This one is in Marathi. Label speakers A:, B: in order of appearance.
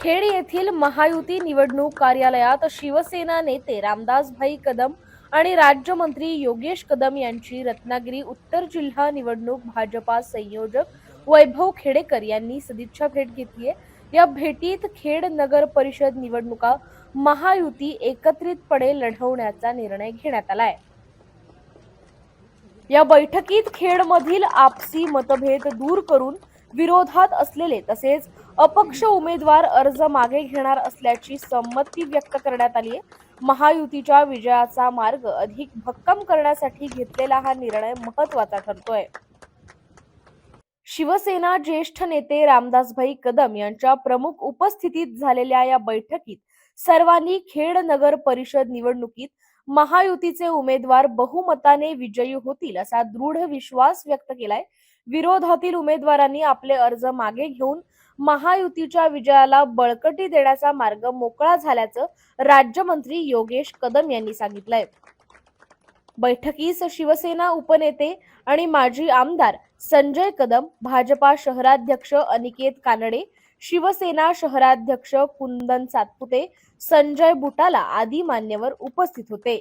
A: खेड येथील महायुती निवडणूक कार्यालयात शिवसेना नेते रामदासभाई कदम आणि राज्यमंत्री योगेश कदम यांची रत्नागिरी उत्तर जिल्हा निवडणूक भाजपा संयोजक वैभव खेडेकर यांनी सदिच्छा भेट घेतली आहे. या भेटीत खेड नगर परिषद निवडणुका महायुती एकत्रितपणे लढवण्याचा निर्णय घेण्यात आलाय या बैठकीत खेडमधील आपसी मतभेद दूर करून विरोधात असलेले तसेच अपक्ष उमेदवार अर्ज मागे घेणार असल्याची संमती व्यक्त करण्यात आली आहे महायुतीच्या विजयाचा मार्ग अधिक भक्कम करण्यासाठी घेतलेला हा निर्णय महत्त्वाचा ठरतोय. शिवसेना ज्येष्ठ नेते रामदासभाई कदम यांच्या प्रमुख उपस्थितीत झालेल्या या बैठकीत सर्वांनी खेड नगर परिषद निवडणुकीत महायुतीचे उमेदवार बहुमताने विजयी होतील असा दृढ विश्वास व्यक्त केलाय. विरोधातील उमेदवारांनी आपले अर्ज मागे घेऊन महायुतीच्या विजयाला बळकटी देण्याचा मार्ग मोकळा झाल्याचं राज्यमंत्री योगेश कदम यांनी सांगितलंय. बैठकीस शिवसेना उपनेते आणि माजी आमदार संजय कदम भाजपा शहराध्यक्ष अनिकेत कानडे शिवसेना शहराध्यक्ष कुंदन सातपुते संजय बुटाला आदी मान्यवर उपस्थित होते.